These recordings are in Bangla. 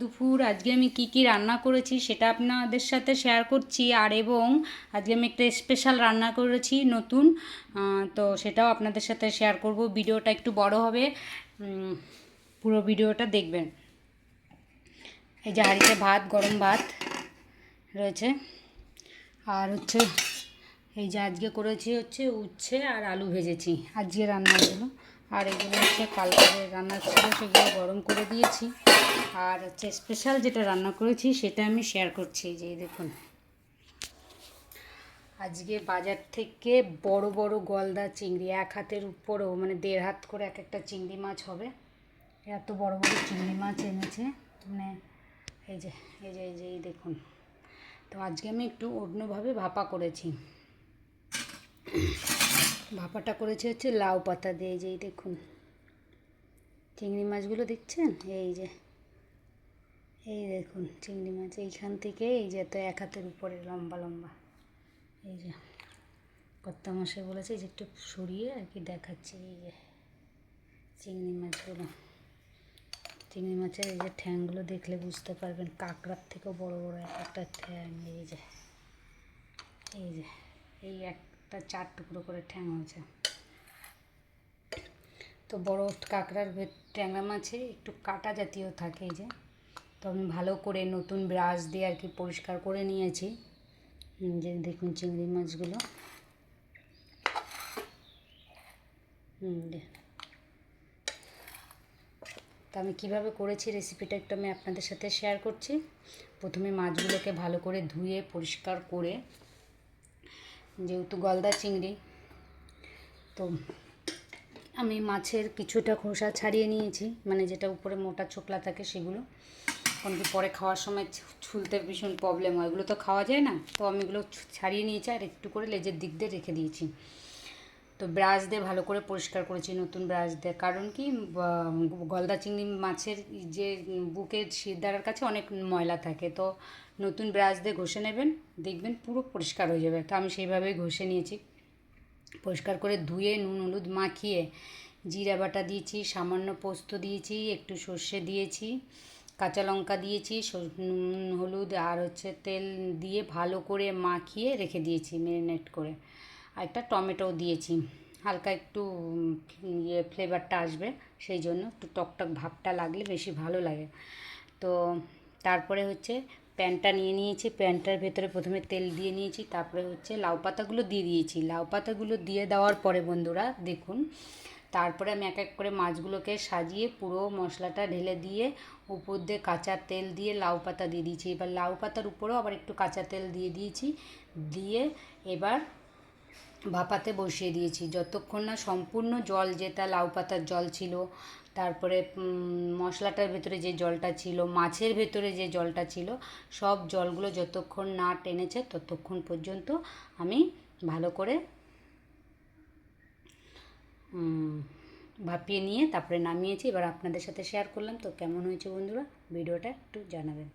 দুপুর, আজকে আমি কি কি রান্না করেছি সেটা আপনাদের সাথে শেয়ার করছি। আর এবং আজকে আমি একটা স্পেশাল রান্না করেছি নতুন তো সেটাও আপনাদের সাথে শেয়ার করব। ভিডিওটা একটু বড় হবে পুরো ভিডিওটা দেখবেন। এই যে হাঁড়িতে ভাত, গরম ভাত রয়েছে। আর হচ্ছে, এই যে আজকে করেছি হচ্ছে উচ্ছে আর আলু ভেজেছি। আজকে রান্নাগুলো আর এগুলো হচ্ছে কালকে রান্না ছিল, সেগুলো গরম করে দিয়েছি। আর হচ্ছে স্পেশাল যেটা রান্না করেছি, সেটা আমি শেয়ার করছি যে দেখুন। আজকে বাজার থেকে বড় বড় গলদা চিংড়ি, এক হাতের উপরেও মানে দেড় হাত করে এক একটা চিংড়ি মাছ হবে। এত বড় বড় চিংড়ি মাছ এনেছে মানে এই যে এই যে এই যে, এই দেখুন। তো আজকে আমি একটু অন্যভাবে ভাপা করেছি। ভাপাটা করেছি হচ্ছে লাউ পাতা দিয়ে, এই যে এই দেখুন। চিংড়ি মাছগুলো দেখছেন? এই যে, এই দেখুন চিংড়ি মাছ। এইখান থেকে এই যে তো এক হাতের উপরে, লম্বা লম্বা। এই যে, কর্তা মশাই বলেছে যে একটু সরিয়ে আর কি দেখাচ্ছি, এই যে চিংড়ি মাছগুলো। চিংড়ি মাছের এই যে ঠ্যাংগুলো দেখলে বুঝতে পারবেন, কাঁকড়ার থেকেও বড় বড় এক একটা ঠ্যাং, এই যে। এই যে, এই একটা চার টুকরো করে ঠ্যাং হয়েছে। তো বড় কাঁকড়ার ট্যাংরা মাছে একটু কাটা জাতীয় থাকে যে। তো আমি ভালো করে নতুন ব্রাশ দিয়ে আর কি পরিষ্কার করে নিয়েছি। যে দেখুন চিংড়ি মাছগুলো। তো আমি কীভাবে করেছি রেসিপিটা একটু আমি আপনাদের সাথে শেয়ার করছি। প্রথমে মাছগুলোকে ভালো করে ধুয়ে পরিষ্কার করে যেহেতু গলদা চিংড়ি, তো আমি মাছের কিছুটা খোসা ছাড়িয়ে নিয়েছি মানে যেটা উপরে মোটা ছোকলা থাকে সেগুলো। কারণ পরে খাওয়ার সময় ছুলতে ভীষণ প্রবলেম হয় ওগুলো তো খাওয়া যায় না, তো আমি এগুলো ছাড়িয়ে নিয়েছি আর একটু করে লেজের দিক দিয়ে রেখে দিয়েছি। তো ব্রাশ দিয়ে ভালো করে পরিষ্কার করেছি নতুন ব্রাশ দিয়ে। কারণ কি গলদা চিংড়ি মাছের যে বুকের শিরদাঁড়ার কাছে অনেক ময়লা থাকে। তো নতুন ব্রাশ দিয়ে ঘষে নেবেন, দেখবেন পুরো পরিষ্কার হয়ে যাবে। তো আমি সেইভাবেই ঘষে নিয়েছি। পরিষ্কার করে ধুয়ে নুন, হলুদ মাখিয়ে জিরা বাটা দিয়েছি, সামান্য পোস্ত দিয়েছি, একটু সর্ষে দিয়েছি, কাঁচা লঙ্কা দিয়েছি নুন, হলুদ আর হচ্ছে তেল দিয়ে ভালো করে মাখিয়ে রেখে দিয়েছি ম্যারিনেট করে। আর একটা টমেটো দিয়েছি। হালকা একটু ইয়ে ফ্লেভারটা আসবে, সেই জন্য একটু টকটক ভাবটা লাগলে বেশি ভালো লাগে। তো তারপরে হচ্ছে প্যানটা নিয়ে নিয়েছি, প্যানটার ভেতরে প্রথমে তেল দিয়ে নিয়েছি, তারপরে হচ্ছে লাউ পাতাগুলো দিয়ে দিয়েছি। লাউ পাতাগুলো দিয়ে দেওয়ার পরে বন্ধুরা, দেখুন, তারপরে আমি এক এক করে মাছগুলোকে সাজিয়ে পুরো মশলাটা ঢেলে দিয়ে উপর দিয়ে কাঁচা তেল দিয়ে লাউ পাতা দিয়ে দিয়েছি। এবার লাউ পাতার উপরেও আবার একটু কাঁচা তেল দিয়ে দিয়েছি, দিয়ে এবার ভাপাতে বসিয়ে দিয়েছি। যতক্ষণ না সম্পূর্ণ জল যেটা লাউ পাতার জল ছিল, তারপরে মশলাটার ভেতরে যে জলটা ছিল, মাছের ভেতরে যে জলটা ছিল, সব জলগুলো যতক্ষণ না টেনেছে ততক্ষণ পর্যন্ত আমি ভালো করে ভাপিয়ে নিয়ে তারপরে নামিয়েছি। এবার আপনাদের সাথে শেয়ার করলাম। তো কেমন হয়েছে বন্ধুরা? ভিডিওটা একটু জানাবেন।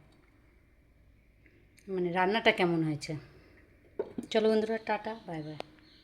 মানে রান্নাটা কেমন হয়েছে? চলো বন্ধুরা, টাটা বাই বাই